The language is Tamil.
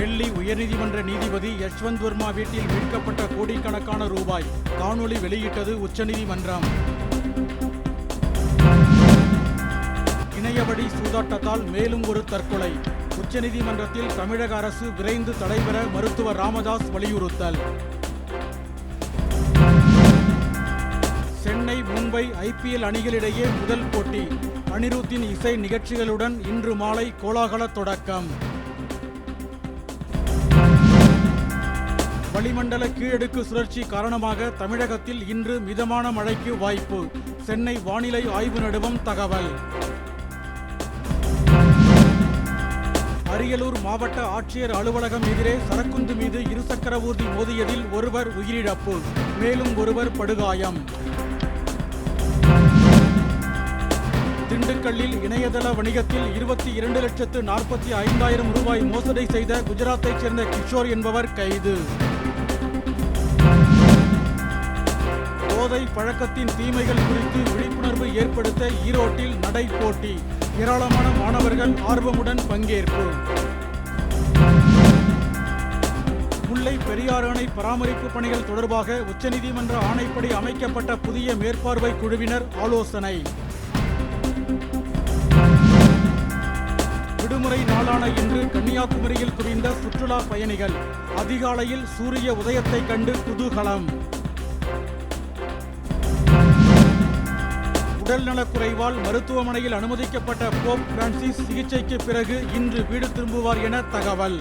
டெல்லி உயர்நீதிமன்ற நீதிபதி யஷ்வந்த் வர்மா வீட்டில் மீட்கப்பட்ட கோடிக்கணக்கான ரூபாய் காணொலி வெளியிட்டது உச்சநீதிமன்றம். இணையவழி சூதாட்டத்தால் மேலும் ஒரு தற்கொலை. உச்சநீதிமன்றத்தில் தமிழக அரசு விரைந்து தடைபெற மருத்துவர் ராமதாஸ் வலியுறுத்தல். சென்னை மும்பை ஐபிஎல் அணிகளிடையே முதல் போட்டி. அனிருத்தின் இசை நிகழ்ச்சிகளுடன் இன்று மாலை கோலாகல தொடக்கம். வளிமண்டல கீழடுக்கு சுழற்சி காரணமாக தமிழகத்தில் இன்று மிதமான மழைக்கு வாய்ப்பு. சென்னை வானிலை ஆய்வு நடுவம் தகவல். அரியலூர் மாவட்ட ஆட்சியர் அலுவலகம் எதிரே சரக்குந்து மீது இருசக்கர ஊர்தி மோதியதில் ஒருவர் உயிரிழப்பு. மேலும் ஒருவர் படுகாயம். திண்டுக்கல்லில் இணையதள வணிகத்தில் இருபத்தி இரண்டு லட்சத்து நாற்பத்தி ஐந்தாயிரம் ரூபாய் மோசடி செய்த குஜராத்தைச் சேர்ந்த கிஷோர் என்பவர் கைது. போதை பழக்கத்தின் தீமைகள் குறித்து விழிப்புணர்வு ஏற்படுத்த ஈரோட்டில் நடை போட்டி. ஏராளமான மாணவர்கள் ஆர்வமுடன் பங்கேற்பு. முல்லை பெரியாறு அணை பராமரிப்பு பணிகள் தொடர்பாக உச்சநீதிமன்ற ஆணைப்படி அமைக்கப்பட்ட புதிய மேற்பார்வை குழுவினர் ஆலோசனை. விடுமுறை நாளான இன்று கன்னியாகுமரியில் குவிந்த சுற்றுலா பயணிகள். அதிகாலையில் சூரிய உதயத்தை கண்டு குதூகலம். உடல்நலக்குறைவால் மருத்துவமனையில் அனுமதிக்கப்பட்ட போப் பிரான்சிஸ் சிகிச்சைக்கு பிறகு இன்று வீடு திரும்புவார் என தகவல்.